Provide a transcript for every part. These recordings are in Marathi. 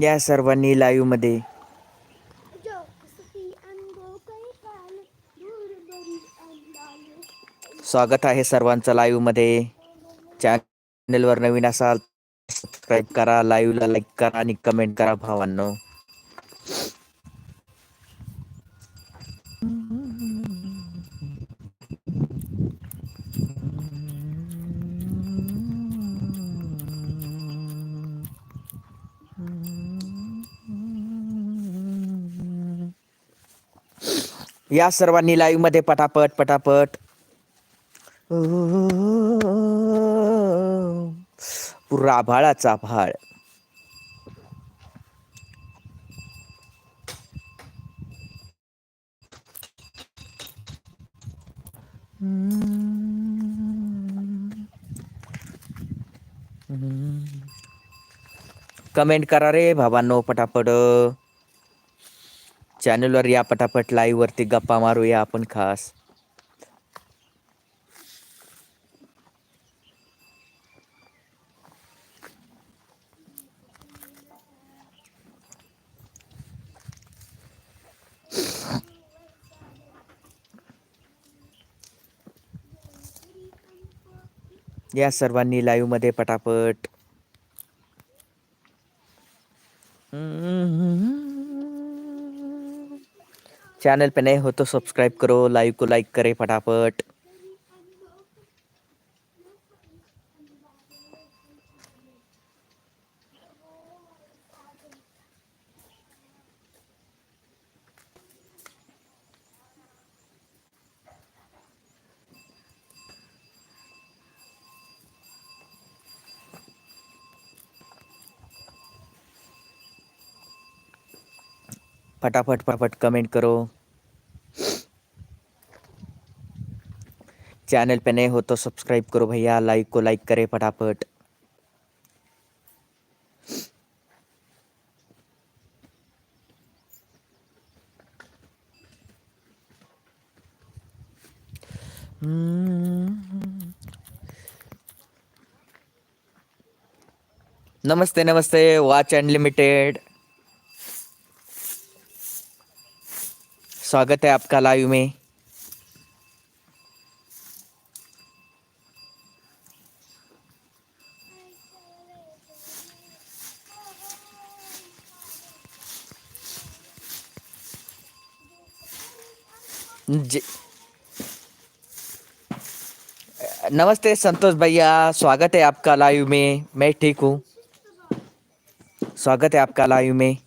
या सर्वांनी लाईव्हमध्ये. स्वागत आहे सर्वांचं लाईव्हमध्ये. चॅनलवर नवीन असाल सबस्क्राईब करा लाईव्हला लाईक करा आणि कमेंट करा भावांनो. या सर्वांनी लाईव्हमध्ये पटापट पटापट. पुरा आभाळाचा आभाळ कमेंट करा रे भावांनो पटापट. चॅनलवर या पटापट लाईव्हवरती गप्पा मारूया आपण खास. या सर्वांनी लाईव्हमध्ये पटापट चैनल पे नए हो तो सब्सक्राइब करो लाइव को लाइक करे फटाफट। फटाफट फटाफट कमेंट करो। चैनल पे नए हो तो सब्सक्राइब करो भैया लाइक को लाइक करे फटाफट। नमस्ते नमस्ते वॉच अनलिमिटेड स्वागत है आपका लाइव में। जी नमस्ते संतोष भैया, स्वागत है आपका लाइव में। मैं ठीक हूँ। स्वागत है आपका लाइव में।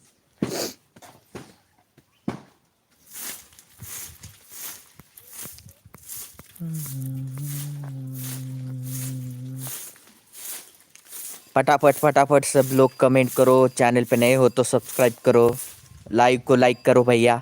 फटाफट फटाफट सब लोग कमेंट करो चैनल पे नए हो तो सब्सक्राइब करो लाइव को लाइक करो भैया।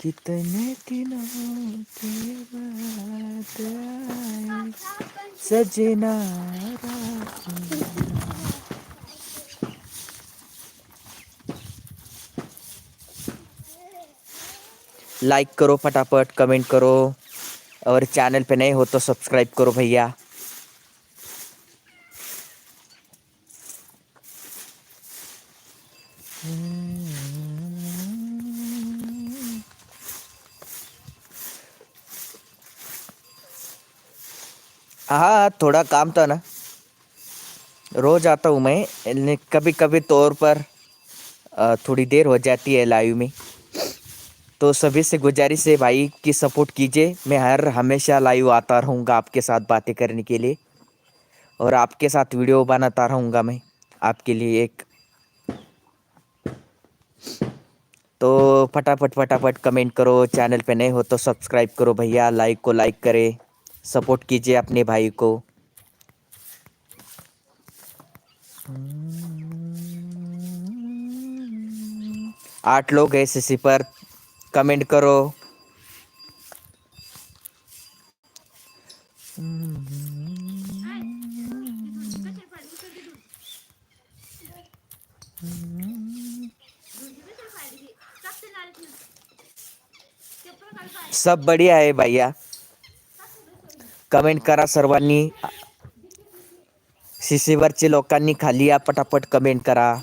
कितने दिनों के बाद सजना। लाइक करो फटाफट कमेंट करो। और चैनल पे नए हो तो सब्सक्राइब करो भैया। हाँ थोड़ा काम था ना। रोज आता हूँ मैं कभी कभी तौर पर थोड़ी देर हो जाती है लाइव में। तो सभी से गुजारिश है भाई कि सपोर्ट कीजिए। मैं हर हमेशा लाइव आता रहूँगा आपके साथ बातें करने के लिए। और आपके साथ वीडियो बनाता रहूँगा मैं आपके लिए एक। तो फटाफट फटाफट कमेंट करो, चैनल पे नए हो तो सब्सक्राइब करो भैया, लाइक को लाइक करें, सपोर्ट कीजिए अपने भाई को। आठ लोग हैं सीसी पर कमेंट करो. सब बढिया आहे भैया. कमेंट करा सर्वांनी. शिशीवरचे लोकांनी खाली या पटापट कमेंट करा.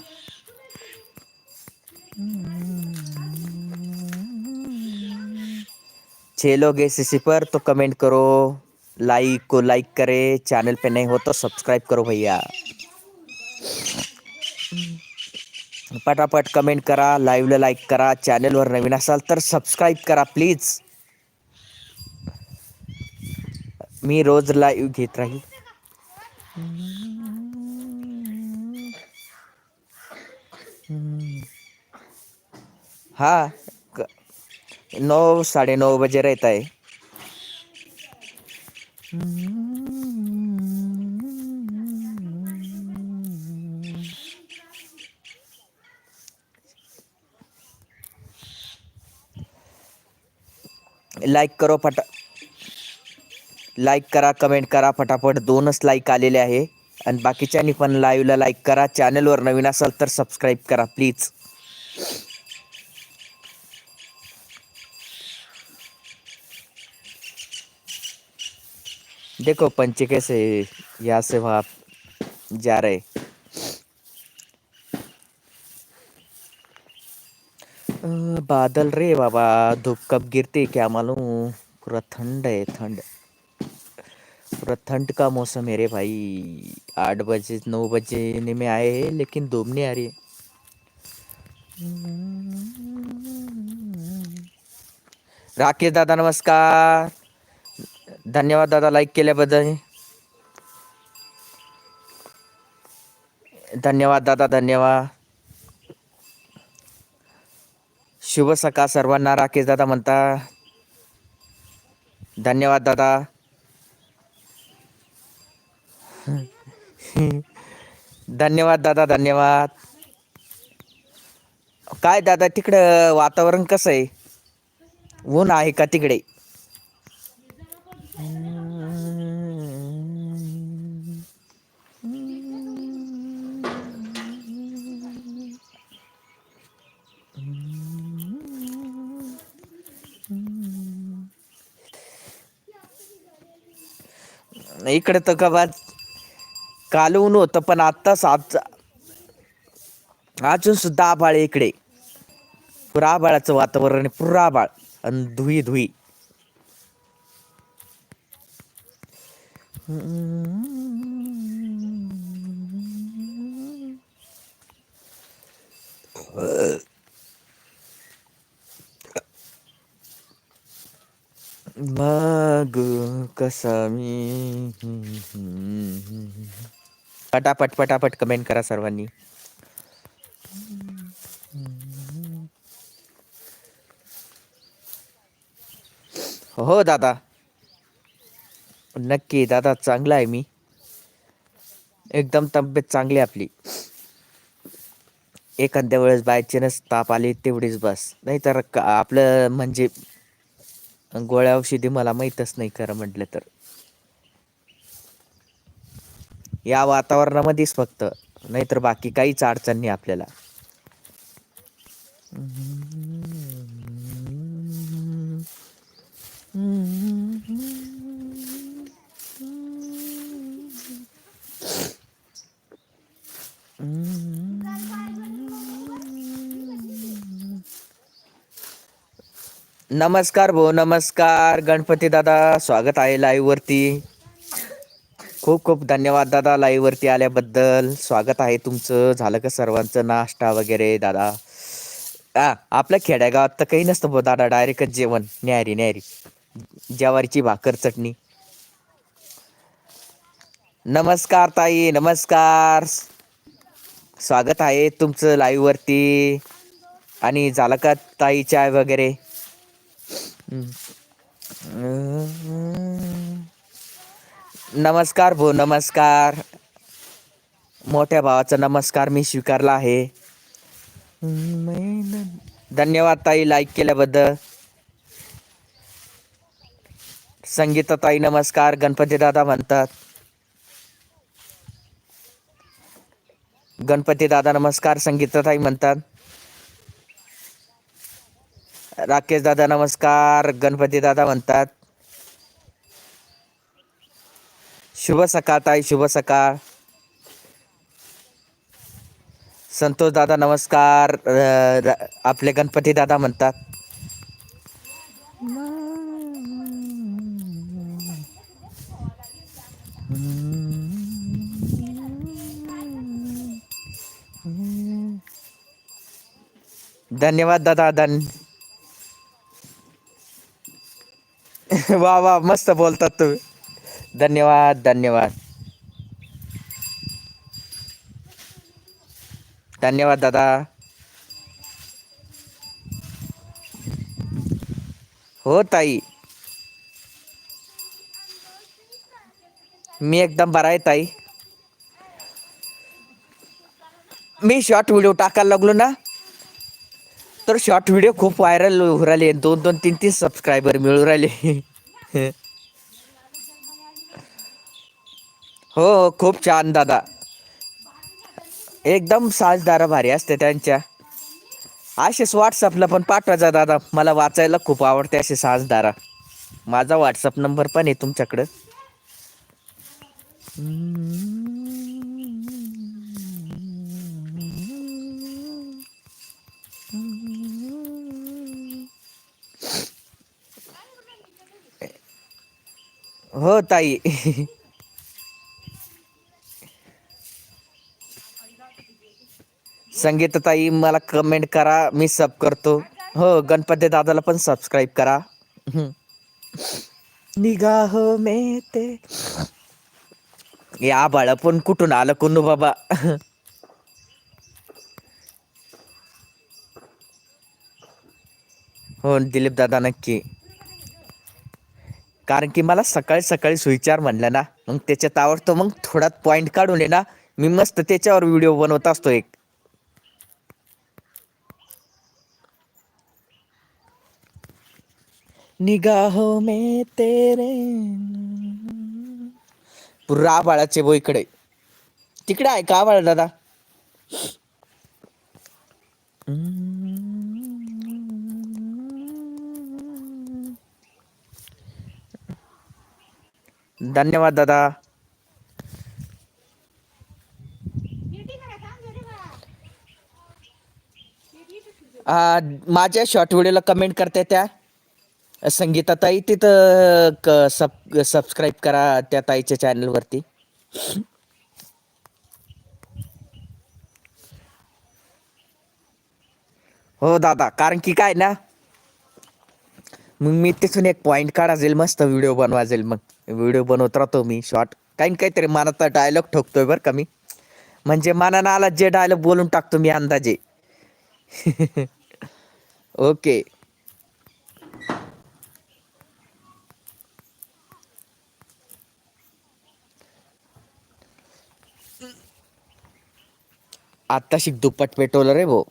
छह लोग हैं सीसी पर तो कमेंट करो। लाइक को लाइक करे। चैनल पे नहीं हो तो सब्सक्राइब करो भैया। पटापट कमेंट करा लाईव्हला लाईक करा चैनल चॅनलवर नवीन असाल तर सबस्क्राईब करा प्लीज़ मी रोज लाईव्ह घेत राहील। हाँ? नौ साढ़े नौ बजे रहता है लाईक करो फटा लाईक करा कमेंट करा फटाफट दोनच लाईक आलेले आहे. आणि बाकीच्यांनी पण लाईव्हला लाईक करा. चॅनलवर नवीन असाल तर सबस्क्राईब करा प्लीज देखो पंचे कैसे यहाँ से वहाँ जा रहे। बादल रे बाबा, धूप कब गिरती क्या मालूम? पूरा ठंड है, ठंड। पूरा ठंड का मौसम है रे भाई। आठ बजे, नौ बजे में आए हैं, लेकिन धूप नहीं आ रही। है राकेश दादा, नमस्कार। धन्यवाद दादा लाईक केल्याबद्दल. धन्यवाद दादा धन्यवाद. शुभ सकाळ सर्वांना राकेश दादा म्हणता. धन्यवाद दादा. धन्यवाद दादा धन्यवाद. काय दादा तिकडं वातावरण कसं आहे? ऊन आहे का तिकडे? इकडे तर का काल ऊन होतं पण आत्ताच आज अजून सुद्धा आभाळ इकडे. पुरा आभाळाचं वातावरण पुरा आभाळ आणि धुई धुई मग कसा मी पटापट पटापट कमेंट करा सर्वांनी. हो, हो दादा. नक्की दादा चांगला आहे मी. एकदम तब्येत चांगली आपली. एखाद्या वेळेस बाय चान्स ताप आली तेवढीच बस. नाही तर आपलं म्हणजे गोळ्या औषधी मला माहीतच नाही खरं म्हटलं तर. या वातावरणामध्येच फक्त. नाहीतर बाकी काहीच अडचण नाही आपल्याला. नमस्कार भाऊ नमस्कार. गणपती दादा स्वागत आहे लाईव्ह वरती. खूप खूप धन्यवाद दादा लाईव्ह वरती आल्याबद्दल. स्वागत आहे तुमचं. झालं का सर्वांचं नाश्ता वगैरे दादा? हा आपल्या खेड्यागावात तर काही नसतं भाऊ दादा. डायरेक्टच जेवण. न्यारी न्यारी. ज्वारीची भाकर चटणी. नमस्कार ताई नमस्कार. स्वागत आहे तुमचं लाईव्ह वरती. आणि झालं का ताई चाय वगैरे? नमस्कार भाऊ नमस्कार. मोठ्या भावाचा नमस्कार मी स्वीकारला आहे. धन्यवाद ताई लाईक केल्याबद्दल. संगीता ताई नमस्कार गणपती दादा म्हणतात. गणपती दादा नमस्कार संगीता ताई म्हणतात. राकेश दादा नमस्कार. गणपती दादा म्हणतात. शुभ सकाळ ताई. शुभ सकाळ. संतोष दादा नमस्कार. र- आपले गणपती दादा म्हणतात. धन्यवाद दादा धन वा वा मस्त बोलतात तुम्ही धन्यवाद धन्यवाद। धन्यवाद, दादा। हो, ताई। मी एकदम बरा आहे, ताई। मी शॉर्ट व्हिडिओ टाकायला लागलो ना तर शॉर्ट व्हिडिओ खूप व्हायरल होऊ राहिले. दोन दोन तीन तीन सबस्क्रायबर मिळू राहिले. हो, हो खूप छान दादा. एकदम साजदारा भारी असते त्यांच्या. असेच व्हॉट्सअपला पण पाठवायचा दादा. मला वाचायला खूप आवडते असे साजदारा माझा व्हॉट्सअप नंबर पण आहे तुमच्याकडं. हो ताई. संगीता ताई मला कमेंट करा. मी सब करतो. हो गणपती दादाला पण सबस्क्राईब करा. निगाह में ते. या बाळ पण कुठून आलं कुनू बाबा? हो दिलीप दादा नक्की. कारण की मला सकाळी सकाळी सुविचार म्हणलं ना मग त्याच्यात आवडतो मग थोडा पॉइंट काढून ना मी मस्त त्याच्यावर व्हिडिओ बनवत असतो एक. निगाहो में तेरे पुरा बाळाचे बो इकडे. तिकडे आहे का बाळ दादा? धन्यवाद दादा. माझ्या शॉर्ट व्हिडिओला कमेंट करते त्या. संगीता ताई तिथं क सब सबस्क्राईब करा त्या ताईच्या चॅनलवरती हो दादा. कारण की काय ना मग मी तिथून एक पॉइंट काढा जाईल मस्त व्हिडिओ बनवा जाईल मग. व्हिडिओ बनवत राहतो मी शॉर्ट काही काहीतरी मनात डायलॉग ठोकतोय बरं का मी. म्हणजे मनानं आला जे डायलॉग बोलून टाकतो मी अंदाजे. ओके आत्ता शिक दुप्पट पेटवलं रे भाऊ.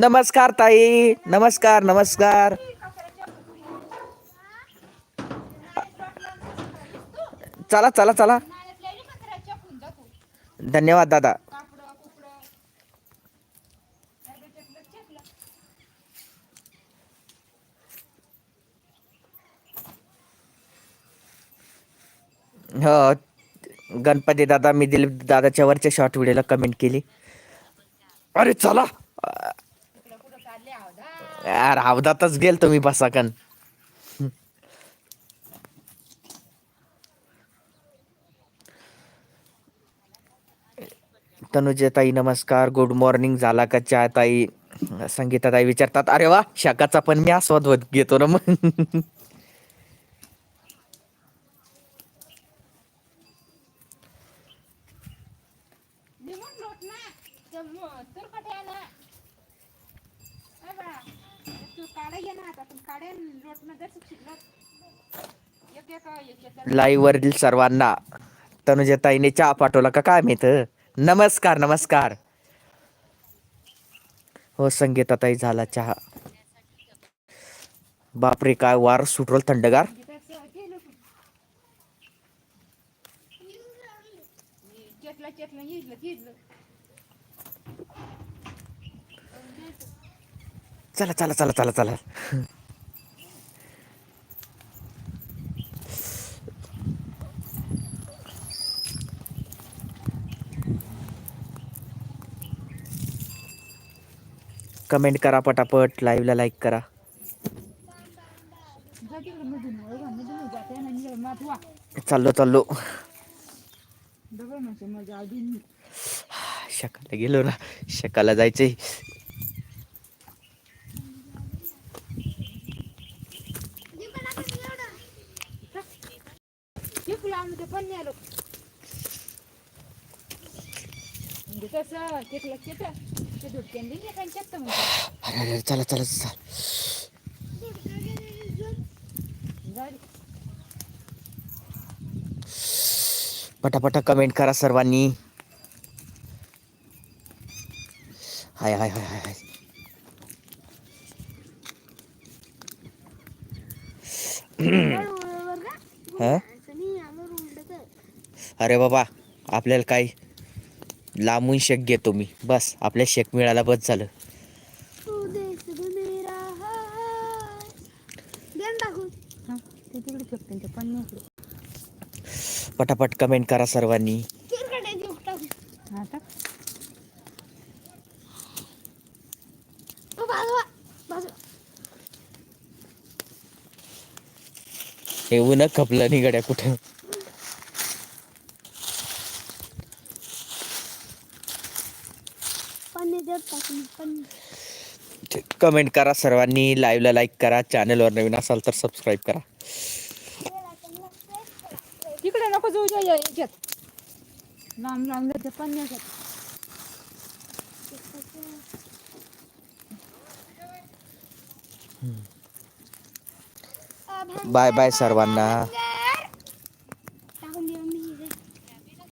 नमस्कार ताई. नमस्कार नमस्कार. चला चला चला. धन्यवाद दादा. हो गणपती दादा मी दिलीप दादाच्या वरच्या शॉर्ट व्हिडिओला कमेंट केली. अरे चला. यार हवदातच गेल तुम्ही बसाकन तनुजे ताई नमस्कार. गुड मॉर्निंग झाला का चहा ताई? संगीता ताई विचारतात अरे वा शाकाचा पण मी आस्वाद होत घेतो ना मग. तर म- तर कटे आला ए बाळा, तू काढा ये ना आता तू काढे लोट ना जर शिकलं एक एक याच्यात लाईव्ह वरील सर्वांना तनुजा ताईने चहा पाठवला का? काय माहीत नमस्कार नमस्कार. हो संगीता ताई झाला चहा. बापरे काय वार सुटरोल थंडगार. चला चला चला चला चला. कमेंट करा पटापट लाईव्हला लाईक करा. चाललो चाललो. म्हणजे शकाला गेलो ना. शकाला जायचंय चिकला आम्ही ते पण नाही आलो म्हणजे कसं चिकला चिट ते धुटक्यान दिली काय चक्क म्हणजे अरे अरे चला चला पटापटा कमेंट करा सर्वांनी. हाय हाय हाय हाय हाय. हं? अरे बाबा आपल्याला काय लांबून शेक घेतो मी. बस आपल्या शेक मिळाला बस झालं. हा पटापट कमेंट करा सर्वांनी. हा हे ऊन खपलं नाही गड्या कुठं. कमेंट करा सर्वांनी लाईव्हला लाईक करा चॅनलवर नवीन असाल तर सबस्क्राईब करा. तिकडे नको जाऊ द्या याच्यात लांब लांब पण. बाय बाय सर्वांना.